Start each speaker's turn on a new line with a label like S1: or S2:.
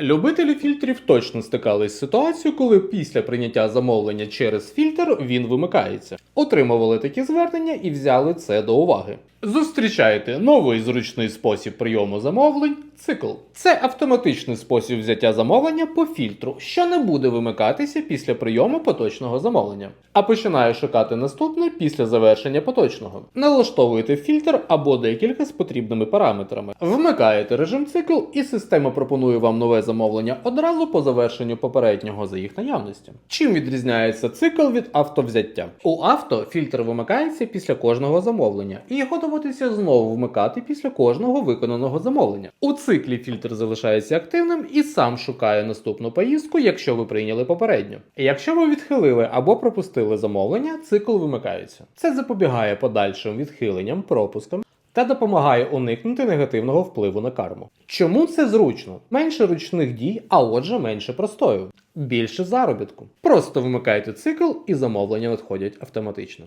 S1: Любителі фільтрів точно стикались з ситуацією, коли після прийняття замовлення через фільтр він вимикається. Отримували такі звернення і взяли це до уваги. Зустрічайте новий зручний спосіб прийому замовлень цикл. Це автоматичний спосіб взяття замовлення по фільтру, що не буде вимикатися після прийому поточного замовлення, а починає шукати наступне після завершення поточного. Налаштовуєте фільтр або декілька з потрібними параметрами. Вмикаєте режим цикл, і система пропонує вам нове замовлення одразу по завершенню попереднього за їх наявністю. Чим відрізняється цикл від автовзяття? У авто фільтр вимикається після кожного замовлення, і його доводиться знову вмикати після кожного виконаного замовлення. У циклі фільтр залишається активним і сам шукає наступну поїздку, якщо ви прийняли попередню. Якщо ви відхилили або пропустили замовлення, цикл вимикається. Це запобігає подальшим відхиленням, пропускам та допомагає уникнути негативного впливу на карму. Чому це зручно? Менше ручних дій, а отже менше простою. Більше заробітку. Просто вимикайте цикл і замовлення надходять автоматично.